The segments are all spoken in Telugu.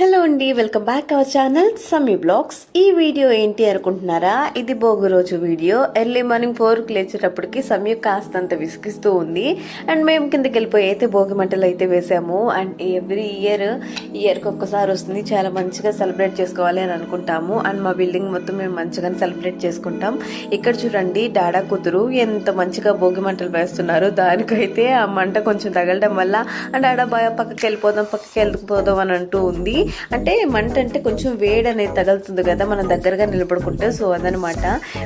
హలో అండి welcome back our channel Sami blogs. ఈ వీడియో ఏంటి అనుకుంటున్నారా? ఇది భోగి రోజు వీడియో. ఎర్లీ మార్నింగ్ ఫోర్కి లేచేటప్పటికి సమీ కాస్తంత విసిగిస్తూ ఉంది. అండ్ మేము కిందకి వెళ్ళిపోయి అయితే భోగి మంటలు అయితే వేసాము. అండ్ ఎవ్రీ ఇయర్ ఇయర్కి ఒక్కసారి వస్తుంది. చాలా మంచిగా సెలబ్రేట్ చేసుకోవాలి అని అనుకుంటాము. అండ్ మా బిల్డింగ్ మొత్తం మేము మంచిగా సెలబ్రేట్ చేసుకుంటాం. ఇక్కడ చూడండి డాడా కూతురు ఎంత మంచిగా భోగి మంటలు వేస్తున్నారు. దానికైతే ఆ మంట కొంచెం తగలడం వల్ల అండ్ ఆడ భయ పక్కకి వెళ్ళిపోదాం పక్కకి వెళ్ళిపోదాం అని అంటూ ఉంది. అంటే మంట అంటే కొంచెం వేడి అనేది తగులుతుంది కదా మనం దగ్గరగా నిలబడుకుంటే సో అదనమాట.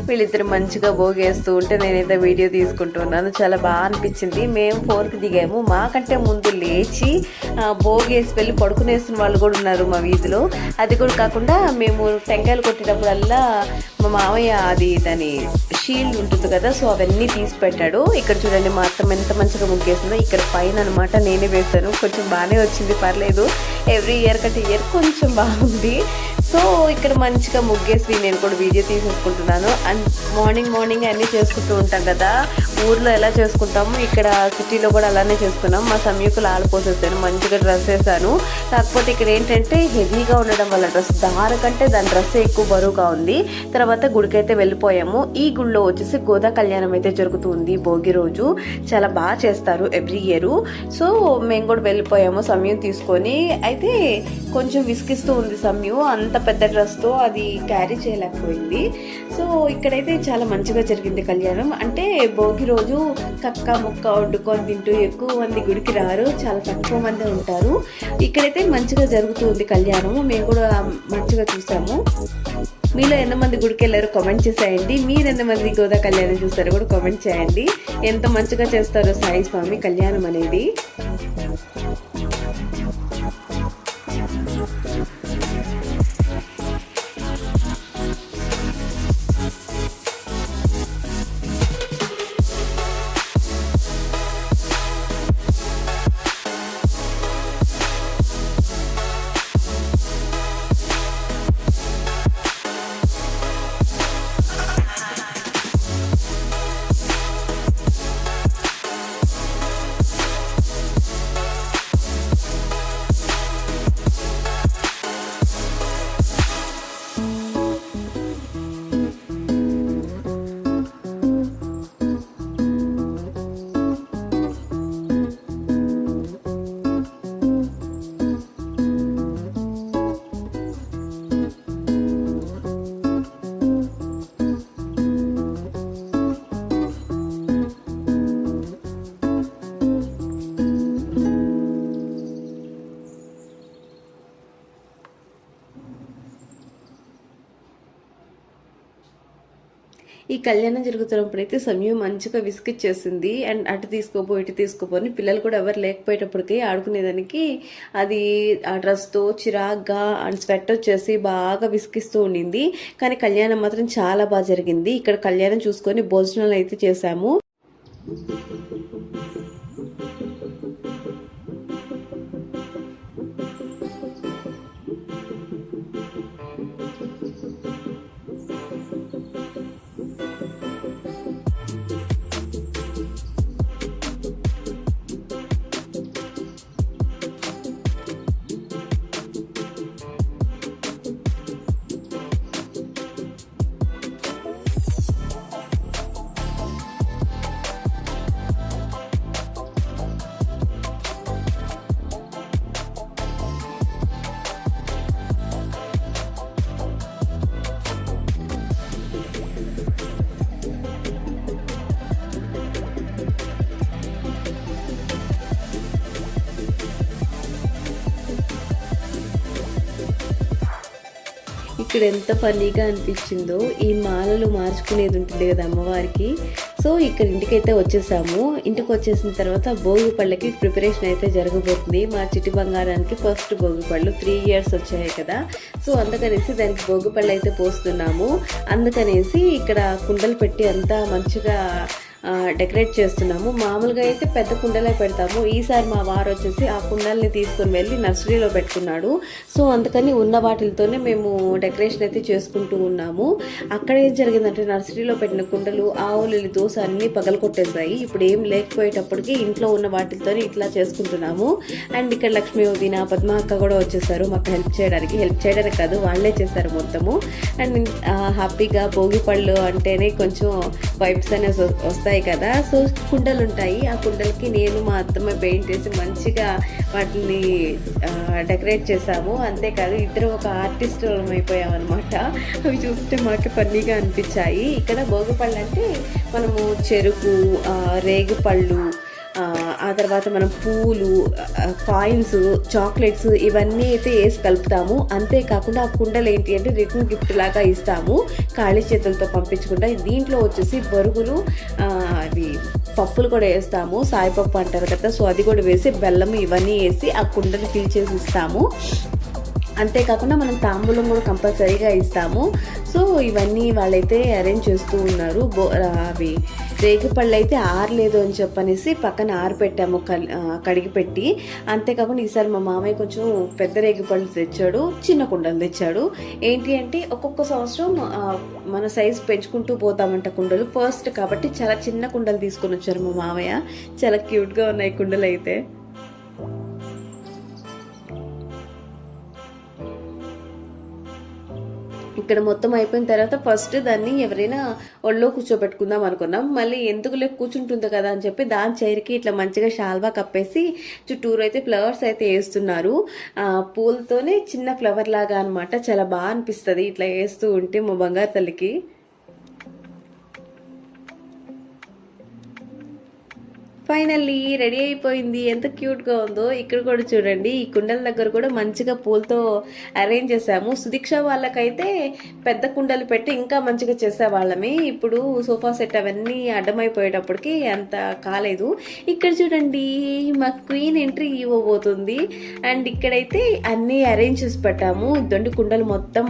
వీళ్ళిద్దరు మంచిగా భోగేస్తూ ఉంటే నేనైతే వీడియో తీసుకుంటున్నాను చాలా బాగా అనిపించింది. మేము ఫోర్కి దిగాము. మాకంటే ముందు లేచి భోగేసి వెళ్ళి పడుకునేసిన వాళ్ళు కూడా ఉన్నారు మా వీధిలో. అది కూడా కాకుండా మేము టెంకాయలు కొట్టేటప్పుడల్లా మా మామయ్య అది దాని షీల్డ్ ఉంటుంది కదా సో అవన్నీ తీసి పెట్టాడు. ఇక్కడ చూడండి మా అత్తమ్మ ఎంత మంచిగా ముగ్గేసిందో. ఇక్కడ పైన అనమాట నేనే వేశాను. కొంచెం బాగానే వచ్చింది పర్లేదు. ఎవ్రీ ఇయర్ కంటే ఇయర్ కొంచెం బాగుంది. సో ఇక్కడ మంచిగా ముగ్గేసి నేను కూడా వీడియో తీసేసుకుంటున్నాను. అండ్ మార్నింగ్ మార్నింగ్ అన్నీ చేసుకుంటూ ఉంటాం కదా. ఊర్లో ఎలా చేసుకుంటాము ఇక్కడ సిటీలో కూడా అలానే చేసుకున్నాం. మా సమీకులు ఆడిపోసేసాను మంచిగా డ్రెస్ వేసాను కాకపోతే ఇక్కడ ఏంటంటే హెవీగా ఉండడం వల్ల డ్రెస్ దార కంటే దాని డ్రెస్ ఎక్కువ బరువుగా ఉంది. తర్వాత గుడికైతే వెళ్ళిపోయాము. ఈ గుడిలో వచ్చేసి గోదా కళ్యాణం అయితే జరుగుతుంది భోగి రోజు. చాలా బాగా చేస్తారు ఎవ్రీ ఇయర్. సో మేము కూడా వెళ్ళిపోయాము సమయం తీసుకొని. అయితే కొంచెం విసిగిస్తూ ఉంది సమయం. అంత పెద్ద డ్రెస్తో అది క్యారీ చేయలేకపోయింది. సో ఇక్కడైతే చాలా మంచిగా జరిగింది కళ్యాణం. అంటే భోగి రోజు కక్క ముక్క వండుకొని తింటూ ఎక్కువ మంది గుడికి రారు చాలా తక్కువ మంది ఉంటారు. ఇక్కడైతే మంచిగా జరుగుతుంది కళ్యాణం మేము కూడా మంచిగా చూసాము. మీలో ఎంతమంది గుడికి వెళ్ళారో కామెంట్ చేసేయండి. మీరు ఎంతమంది గోదా కళ్యాణం చూస్తారో కూడా కామెంట్ చేయండి. ఎంత మంచిగా చేస్తారో సాయి స్వామి కళ్యాణం అనేది. కళ్యాణం జరుగుతున్నప్పుడైతే సమయం మంచిగా విసిగిచ్చేసింది అండ్ అటు తీసుకోపో ఇటు తీసుకోపో అని పిల్లలు కూడా ఎవరు లేకపోయేటప్పటికి ఆడుకునేదానికి అది ఆ డ్రెస్తో చిరాగ్గా అండ్ స్వెట్ వచ్చేసి బాగా విసిగిస్తూ ఉండింది. కానీ కళ్యాణం మాత్రం చాలా బాగా జరిగింది. ఇక్కడ కళ్యాణం చూసుకొని భోజనాలు అయితే చేశాము. ఇక్కడ ఎంత ఫన్నీగా అనిపించిందో ఈ మాలలు మార్చుకునేది ఉంటుంది కదా అమ్మవారికి. సో ఇక్కడ ఇంటికైతే వచ్చేసాము. ఇంటికి వచ్చేసిన తర్వాత భోగి పళ్ళకి ప్రిపరేషన్ అయితే జరగబోతుంది. మా చిట్టి బంగారానికి ఫస్ట్ భోగి పళ్ళు త్రీ ఇయర్స్ వచ్చాయి కదా. సో అందుకనేసి దానికి భోగి పళ్ళు అయితే పోస్తున్నాము. అందుకనేసి ఇక్కడ కుండలు పెట్టి అంతా మంచిగా డెకరేట్ చేస్తున్నాము. మామూలుగా అయితే పెద్ద కుండలే పెడతాము. ఈసారి మా వారు వచ్చేసి ఆ కుండల్ని తీసుకుని వెళ్ళి నర్సరీలో పెట్టుకున్నాడు. సో అందుకని ఉన్న వాటితోనే మేము డెకరేషన్ అయితే చేసుకుంటూ ఉన్నాము. అక్కడ ఏం జరిగిందంటే నర్సరీలో పెట్టిన కుండలు ఆవులు దోశ అన్నీ పగలకొట్టేసాయి ఇప్పుడు ఏం లేకపోయేటప్పటికి ఇంట్లో ఉన్న వాటితోనే ఇట్లా చేసుకుంటున్నాము. అండ్ ఇక్కడ లక్ష్మీ వదిన పద్మ అక్క కూడా వచ్చేసారు మాకు హెల్ప్ చేయడానికి. హెల్ప్ చేయడానికి కాదు వాళ్ళే చేశారు మొత్తము. అండ్ హ్యాపీగా భోగి పళ్ళు అంటేనే కొంచెం వైబ్స్ అనేసి వస్తాయి ఉంటాయి కదా. సో కుండలు ఉంటాయి ఆ కుండలకి నేను మా అత్తమ్మ పెయింట్ వేసి మంచిగా వాటిని డెకరేట్ చేసాము అంతేకాదు ఇద్దరు ఒక ఆర్టిస్ట్ అయిపోయామన్నమాట. అవి చూస్తే మాకు ఫన్నీగా అనిపించాయి. ఇక్కడ భోగి పళ్ళు అంటే మనము చెరుకు రేగు పళ్ళు ఆ, తర్వాత మనం పూలు కాయిన్స్ చాక్లెట్స్ ఇవన్నీ అయితే వేసి కలుపుతాము. అంతేకాకుండా ఆ కుండలు ఏంటి అంటే రిటర్న్ గిఫ్ట్ లాగా ఇస్తాము. ఖాళీ చేతులతో పంపించకుండా దీంట్లో వచ్చేసి బరుగులు అది అవి పప్పులు కూడా వేస్తాము. సాయిపప్పు అంటారు కదా సో అది కూడా వేసి బెల్లం ఇవన్నీ వేసి ఆ కుండలు ఫిల్ చేసి ఇస్తాము. అంతేకాకుండా మనం తాంబూలం కూడా కంపల్సరీగా ఇస్తాము. సో ఇవన్నీ వాళ్ళైతే అరేంజ్ చేస్తూ ఉన్నారు. బో అవి రేగిపళ్ళు అయితే ఆరలేదు అని చెప్పనేసి పక్కన ఆరపెట్టాము కడిగి పెట్టి. అంతేకాకుండా ఈసారి మా మామయ్య కొంచెం పెద్ద రేగిపళ్ళు తెచ్చాడు చిన్న కుండలు తెచ్చాడు. ఏంటి అంటే ఒక్కొక్క సంవత్సరం మన సైజ్ పెంచుకుంటూ పోతామంట కుండలు. ఫస్ట్ కాబట్టి చాలా చిన్న కుండలు తీసుకొని వచ్చారు మా మామయ్య. చాలా క్యూట్గా ఉన్నాయి కుండలు అయితే ఇక్కడ మొత్తం అయిపోయిన తర్వాత ఫస్ట్ దాన్ని ఎవరైనా ఒళ్ళో కూర్చోబెట్టుకుందాం అనుకున్నాం. మళ్ళీ ఎందుకులే కూర్చుంటుంది కదా అని చెప్పి దాని చైర్కి ఇట్లా మంచిగా షాల్వా కప్పేసి చుట్టూరు అయితే ఫ్లవర్స్ అయితే వేస్తున్నారు. పూలతోనే చిన్న ఫ్లవర్ లాగా అనమాట చాలా బాగా అనిపిస్తుంది ఇట్లా వేస్తూ ఉంటే మా బంగారు తల్లికి. ఫైనల్లీ రెడీ అయిపోయింది. ఎంత క్యూట్గా ఉందో ఇక్కడ కూడా చూడండి. ఈ కుండల దగ్గర కూడా మంచిగా పూలతో అరేంజ్ చేసాము సుదీక్ష వాళ్ళకైతే పెద్ద కుండలు పెట్టి ఇంకా మంచిగా చేసేవాళ్ళమే. ఇప్పుడు సోఫా సెట్ అవన్నీ అడ్డమైపోయేటప్పటికి అంత కాలేదు. ఇక్కడ చూడండి మా క్వీన్ ఎంట్రీ ఇవ్వబోతుంది. అండ్ ఇక్కడైతే అన్నీ అరేంజ్ చేసి పెట్టాము. దొండి కుండలు మొత్తం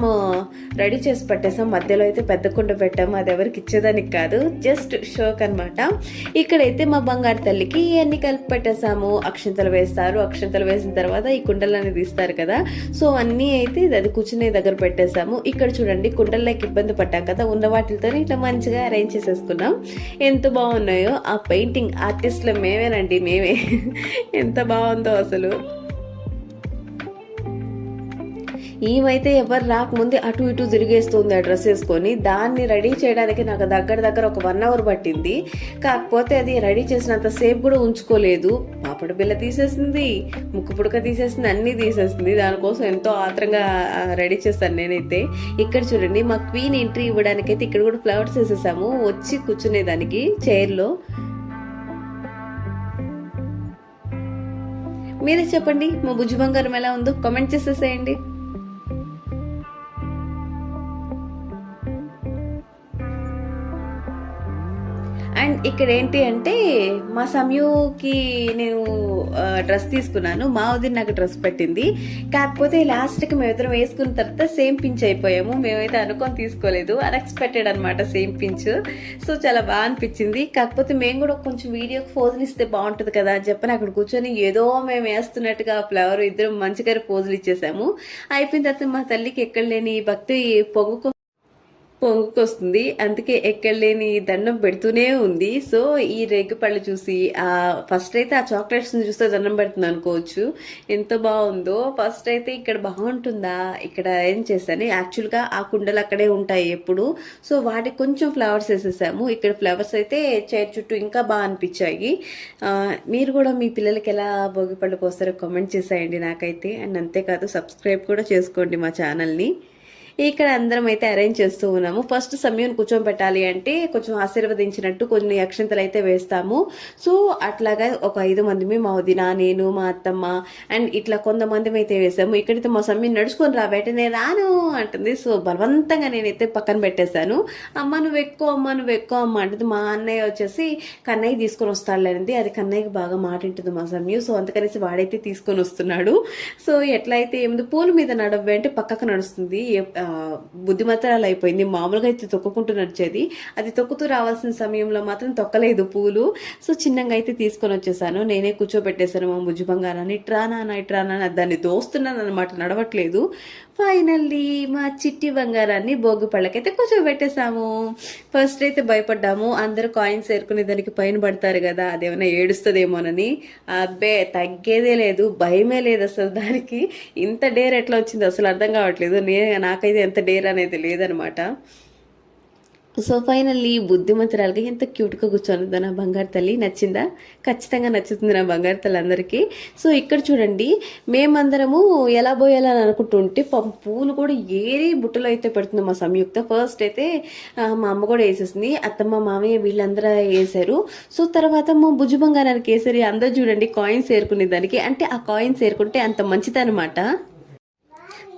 రెడీ చేసి పెట్టేసాం మధ్యలో అయితే పెద్ద కుండ పెట్టాము. అది ఎవరికి ఇచ్చేదానికి కాదు. జస్ట్ షోక్ అనమాట ఇక్కడైతే మా బంగారు తల్లికి ఇవన్నీ కలిపి పెట్టేసాము అక్షంతలు వేస్తారు. అక్షంతలు వేసిన తర్వాత ఈ కుండలని తీస్తారు కదా. సో అన్నీ అయితే ఇది అది కూర్చునే దగ్గర పెట్టేసాము ఇక్కడ చూడండి కుండల్లోకి ఇబ్బంది పడ్డాం కదా. ఉన్న వాటితో ఇట్లా మంచిగా అరేంజ్ చేసేసుకున్నాం. ఎంత బాగున్నాయో ఆ పెయింటింగ్ ఆర్టిస్ట్లో మేమేనండి మేమే. ఎంత బాగుందో అసలు. ఈమైతే ఎవరు రాకముందే అటు ఇటు తిరిగేస్తుంది ఆ డ్రెస్ వేసుకొని. దాన్ని రెడీ చేయడానికి నాకు దగ్గర దగ్గర ఒక వన్ అవర్ పట్టింది. కాకపోతే అది రెడీ చేసినంత సేపు కూడా ఉంచుకోలేదు. పాపడ బిల్ల తీసేసింది ముక్కు పుడక తీసేసింది అన్నీ తీసేసింది. దానికోసం ఎంతో ఆత్రంగా రెడీ చేస్తాను నేనైతే. ఇక్కడ చూడండి మా క్వీన్ ఎంట్రీ ఇవ్వడానికైతే ఇక్కడ కూడా ఫ్లవర్స్ వేసేసాము. వచ్చి కూర్చునేదానికి చైర్లో. మీరే చెప్పండి మా బుజ్జు బంగారం ఎలా ఉందో కామెంట్ చేసేసేయండి. అండ్ ఇక్కడ ఏంటి అంటే మా సమయుకి నేను డ్రెస్ తీసుకున్నాను. మా వదిన నాకు డ్రెస్ పెట్టింది. కాకపోతే లాస్ట్కి మేమిద్దరం వేసుకున్న తర్వాత సేమ్ పించ్ అయిపోయాము. మేమైతే అనుకొని తీసుకోలేదు. అన్ఎక్స్పెక్టెడ్ అనమాట సేమ్ పించ్. సో చాలా బాగా అనిపించింది. కాకపోతే మేము కూడా కొంచెం వీడియోకి ఫోజులు ఇస్తే బాగుంటుంది కదా అని చెప్పని అక్కడ కూర్చొని ఏదో మేము వేస్తున్నట్టుగా ఫ్లవర్ ఇద్దరం మంచిగా పోజులు ఇచ్చేసాము. అయిపోయిన తర్వాత మా తల్లికి ఎక్కడ లేని భక్తి పొంగుకో పొంగుకొస్తుంది. అందుకే ఎక్కడ లేని దండం పెడుతూనే ఉంది. సో ఈ రేగు పళ్ళు చూసి ఆ ఫస్ట్ అయితే ఆ చాక్లెట్స్ చూస్తే దండం పెడుతుంది అనుకోవచ్చు. ఎంత బాగుందో. ఫస్ట్ అయితే ఇక్కడ బాగుంటుందా? ఇక్కడ ఏం చేశాను? యాక్చువల్గా ఆ కుండలు అక్కడే ఉంటాయి ఎప్పుడు. సో వాటికి కొంచెం ఫ్లవర్స్ వేసేసాము. ఇక్కడ ఫ్లవర్స్ అయితే చైర్ చుట్టూ ఇంకా బాగా అనిపించాయి. మీరు కూడా మీ పిల్లలకి ఎలా భోగి పళ్ళు పోస్తారో కామెంట్ చేసేయండి నాకైతే. అండ్ అంతేకాదు సబ్స్క్రైబ్ కూడా చేసుకోండి మా ఛానల్ని ఇక్కడ అందరం అయితే అరేంజ్ చేస్తూ ఉన్నాము. ఫస్ట్ సమయం కూర్చోబెట్టాలి అంటే కొంచెం ఆశీర్వదించినట్టు కొన్ని అక్షంతలు అయితే వేస్తాము. సో అట్లాగా ఒక ఐదు మంది మా వదిన నేను మా అత్తమ్మ అండ్ ఇట్లా కొంతమంది అయితే వేసాము. ఇక్కడైతే మా సమయం నడుచుకొని రా బయట నేను రాను అంటుంది. సో బలవంతంగా నేనైతే పక్కన పెట్టేశాను. అమ్మ నువ్వు ఎక్కువ అమ్మ నువ్వు ఎక్కువ అమ్మ అంటుంది. మా అన్నయ్య వచ్చేసి కన్నయ్య తీసుకొని వస్తాడులేనిది అది. కన్నయ్యకి బాగా మాట వింటుంది మా సమయం. సో అందుకనేసి వాడైతే తీసుకొని వస్తున్నాడు. సో ఎట్లయితే ఏముంది పూల మీద నడవ్వే అంటే పక్కకు నడుస్తుంది. బుద్ధిమత్తరాలు అయిపోయింది. మామూలుగా అయితే తొక్కుకుంటూ నడిచేది. అది తొక్కుతూ రావాల్సిన సమయంలో మాత్రం తొక్కలేదు పూలు. సో చిన్నగా అయితే తీసుకొని వచ్చేసాను. నేనే కూర్చోబెట్టేశాను మా బుజ్జి బంగారాన్ని. ఇట్రా నాన్న ఇట్రా నాన్న దాన్ని దోస్తున్నాను అనమాట నడవట్లేదు. ఫైనల్లీ మా చిట్టి బంగారాన్ని భోగి పళ్ళకైతే కూర్చోబెట్టేశాము. ఫస్ట్ అయితే భయపడ్డాము. అందరూ కాయిన్స్ ఏరుకునే దానికి పైన పడతారు కదా అదేమైనా ఏడుస్తుందేమోనని. అబ్బే తగ్గేదే లేదు. భయమే లేదు అసలు దానికి. ఇంత డేర్ ఎట్లా వచ్చింది అసలు అర్థం కావట్లేదు. నే నాకైతే ఎంత డేర్ అనేది లేదనమాట. సో ఫైనల్లీ బుద్ధిమంతురాలుగా ఎంత క్యూట్గా కూర్చొని నా బంగారు తల్లి? నచ్చిందా? ఖచ్చితంగా నచ్చుతుంది నా బంగారు తల్లి అందరికీ. సో ఇక్కడ చూడండి మేమందరము ఎలా పోయాలని అనుకుంటుంటే పూలు కూడా ఏరి బుట్టలో అయితే పెడుతుంది మా సంయుక్త. ఫస్ట్ అయితే మా అమ్మ కూడా వేసేసింది అత్తమ్మ మామయ్య వీళ్ళందరూ వేసారు సో తర్వాత మా భుజు బంగారానికి వేసారు. అందరూ చూడండి కాయిన్స్ ఏరుకునే దానికి. అంటే ఆ కాయిన్స్ ఏరుకుంటే అంత మంచిదనమాట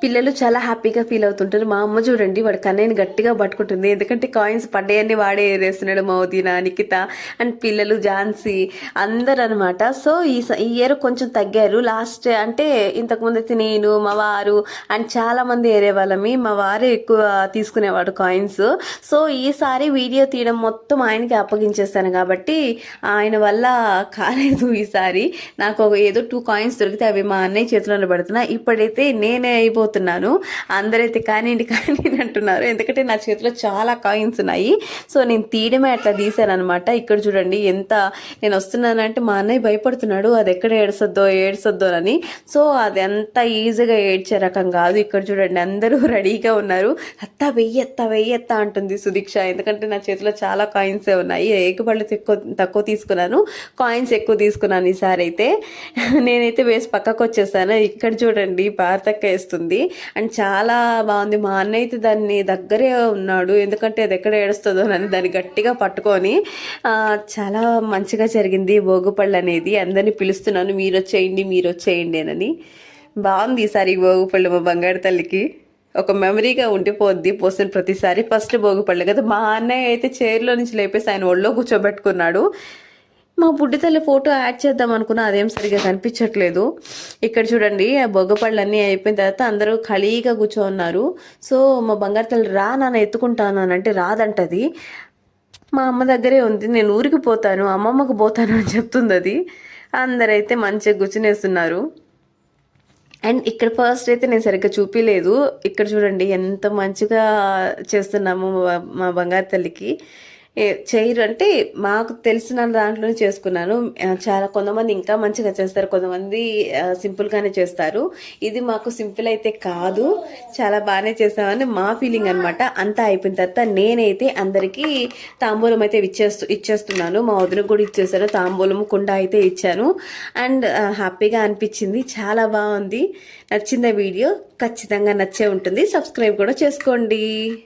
పిల్లలు చాలా హ్యాపీగా ఫీల్ అవుతుంటారు. మా అమ్మ చూడండి వాడు కన్నయ్యని గట్టిగా పట్టుకుంటుంది. ఎందుకంటే కాయిన్స్ పడ్డాయని వాడే ఏరేస్తున్నాడు మౌదీనా నిఖిత అండ్ పిల్లలు ఝాన్సీ అందరు అనమాట సో ఈ స- ఈ ఇయర్ కొంచెం తగ్గారు. లాస్ట్ అంటే ఇంతకుముందు అయితే నేను మా వారు అండ్ చాలా మంది ఏరే వాళ్ళమి. మా వారే ఎక్కువ తీసుకునేవాడు కాయిన్స్ సో ఈసారి వీడియో తీయడం మొత్తం ఆయనకి అప్పగించేస్తాను కాబట్టి ఆయన వల్ల కాలేదు ఈసారి. నాకు ఒక ఏదో టూ కాయిన్స్ దొరికితే అవి మా అన్నయ్య చేతిలో పెడుతున్నా ఇప్పుడైతే నేనే అయిపోతున్నాను అందరైతే కానివ్వండి కానివ్వండి అంటున్నారు. ఎందుకంటే నా చేతిలో చాలా కాయిన్స్ ఉన్నాయి. సో నేను తీయడమే అట్లా తీసాను అనమాట ఇక్కడ చూడండి ఎంత నేను వస్తున్నానంటే మా అన్నయ్య భయపడుతున్నాడు. అది ఎక్కడ ఏడ్సొద్దో ఏడ్సొద్దో అని. సో అది అంత ఈజీగా ఏడ్చే రకం కాదు. ఇక్కడ చూడండి అందరూ రెడీగా ఉన్నారు. అత్త వెయ్యత్త వెయ్యత్త అంటుంది సుదీక్ష. ఎందుకంటే నా చేతిలో చాలా కాయిన్సే ఉన్నాయి. ఏకబళ్ళు ఎక్కువ తక్కువ తీసుకున్నాను. కాయిన్స్ ఎక్కువ తీసుకున్నాను ఈసారి అయితే. నేనైతే వేసి పక్కకు వచ్చేసాను ఇక్కడ చూడండి భారతక్క వేస్తుంది. అండ్ చాలా బాగుంది. మా అన్నయ్య అయితే దాన్ని దగ్గరే ఉన్నాడు. ఎందుకంటే అది ఎక్కడ ఏడుస్తుందో అని దాన్ని గట్టిగా పట్టుకొని చాలా మంచిగా జరిగింది. భోగుపళ్ళు అనేది అందరినీ పిలుస్తున్నాను. మీరు వచ్చేయండి మీరు వచ్చేయండి అని. బాగుంది ఈసారి భోగుపళ్ళు మా బంగారు తల్లికి. ఒక మెమరీగా ఉండిపోద్ది పోసిన ప్రతిసారి ఫస్ట్ భోగిపళ్ళు కదా. మా అన్నయ్య అయితే చైర్లో నుంచి లేపేసి ఆయన ఒళ్ళో కూర్చోబెట్టుకున్నాడు. మా బుడ్డి తల్లి ఫోటో యాడ్ చేద్దాం అనుకున్నా అదేం సరిగా కనిపించట్లేదు. ఇక్కడ చూడండి ఆ బొగ్గపళ్ళన్నీ అయిపోయిన తర్వాత అందరూ ఖాళీగా కూర్చోన్నారు. సో మా బంగారు తల్లి రా నాన్న ఎత్తుకుంటాను అని అంటే రాదంటది మా అమ్మ దగ్గరే ఉంది నేను ఊరికి పోతాను అమ్మమ్మకు పోతాను అని చెప్తుంది అది. అందరైతే మంచిగా కూర్చునేస్తున్నారు. అండ్ ఇక్కడ ఫస్ట్ అయితే నేను సరిగ్గా చూపించలేదు ఇక్కడ చూడండి ఎంత మంచిగా చేస్తున్నాము మా బంగారు తల్లికి. ఏ- అంటే మాకు తెలిసిన దాంట్లోనే చేసుకున్నాను. చాలా కొంతమంది ఇంకా మంచిగా చేస్తారు కొంతమంది సింపుల్గానే చేస్తారు. ఇది మాకు సింపుల్ అయితే కాదు చాలా బాగానే చేసామని మా ఫీలింగ్ అనమాట అంతా అయిపోయిన తర్వాత నేనైతే అందరికీ తాంబూలం అయితే ఇచ్చేస్తూ ఇచ్చేస్తున్నాను. మా వదినకు కూడా ఇచ్చేసాను తాంబూలం కుండ అయితే ఇచ్చాను. అండ్ హ్యాపీగా అనిపించింది. చాలా బాగుంది. నచ్చిందా వీడియో ఖచ్చితంగా నచ్చే ఉంటుంది. సబ్స్క్రైబ్ కూడా చేసుకోండి.